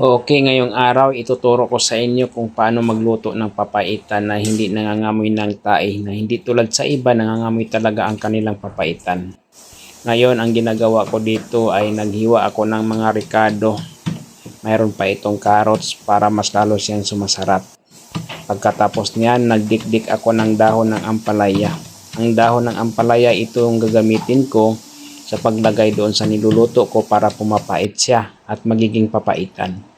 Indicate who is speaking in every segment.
Speaker 1: Okay, ngayong araw ituturo ko sa inyo kung paano magluto ng papaitan na hindi nangangamoy ng tae, na hindi tulad sa iba nangangamoy talaga ang kanilang papaitan. Ngayon, ang ginagawa ko dito ay naghiwa ako ng mga ricado. Mayroon pa itong carrots para mas lalo siyang sumasarap. Pagkatapos niyan, nagdikdik ako ng dahon ng ampalaya. Ang dahon ng ampalaya ito ang gagamitin ko sa paglagay doon sa niluluto ko para pumapait siya at magiging papaitan.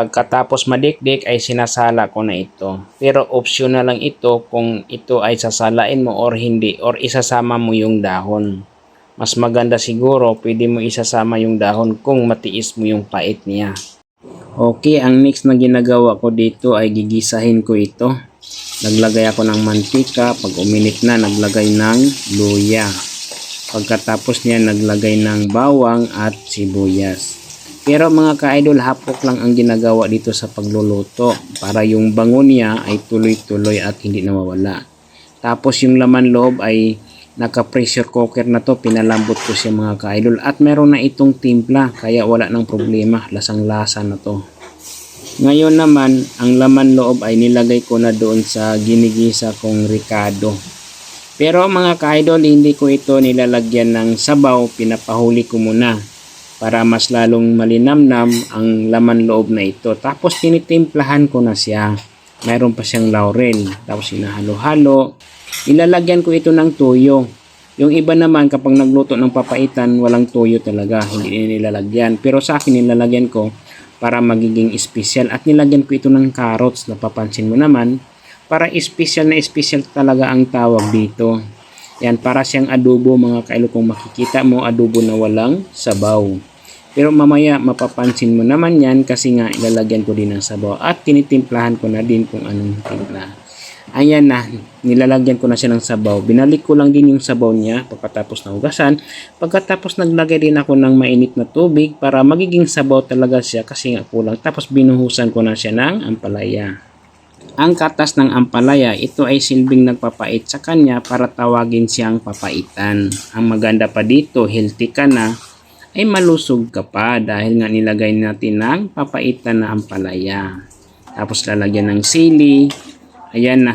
Speaker 1: Pagkatapos madikdik ay sinasala ko na ito. Pero optional lang ito kung ito ay sasalain mo or hindi or isasama mo yung dahon. Mas maganda siguro pwede mo isasama yung dahon kung matiis mo yung pait niya. Okay, ang next na ginagawa ko dito ay gigisahin ko ito. Naglagay ako ng mantika. Pag uminit na, naglagay ng luya. Pagkatapos niya, naglagay ng bawang at sibuyas. Pero mga ka-idol, hapok lang ang ginagawa dito sa pagluluto para yung bango niya ay tuloy-tuloy at hindi nawawala. Tapos yung laman loob ay naka-pressure cooker na to, pinalambot ko siya mga ka-idol at meron na itong timpla kaya wala ng problema, lasang-lasa na to. Ngayon naman, ang laman loob ay nilagay ko na doon sa ginigisa kong ricado. Pero mga ka-idol, hindi ko ito nilalagyan ng sabaw, pinapahuli ko muna para mas lalong malinamnam ang laman loob na ito. Tapos tinitimplahan ko na siya. Mayroon pa siyang laurel. Tapos hinahalo-halo. Ilalagyan ko ito ng tuyo. Yung iba naman kapag nagluto ng papaitan, walang tuyo talaga. Hindi nilalagyan. Pero sa akin nilalagyan ko para magiging special. At nilagyan ko ito ng carrots. Napapansin mo naman. Para special na special talaga ang tawag dito. Yan, para siyang adobo mga kailo. Kung makikita mo, adobo na walang sabaw. Pero mamaya mapapansin mo naman yan kasi nga ilalagyan ko din ng sabaw at tinitimplahan ko na din kung anong timpla. Ayan na, nilalagyan ko na siya ng sabaw. Binalik ko lang din yung sabaw niya pagkatapos na hugasan. Pagkatapos naglagay din ako ng mainit na tubig para magiging sabaw talaga siya kasi nga kulang. Tapos binuhusan ko na siya ng ampalaya. Ang katas ng ampalaya, ito ay silbing nagpapait sa kanya para tawagin siyang papaitan. Ang maganda pa dito, healthy ka na, ay malusog ka pa dahil nga nilagay natin ng papaitan na ampalaya. Tapos lalagyan ng sili. Ayan na.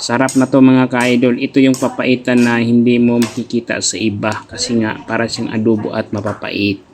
Speaker 1: Sarap na to mga ka-idol. Ito yung papaitan na hindi mo makikita sa iba kasi nga para siyang adobo at mapapait.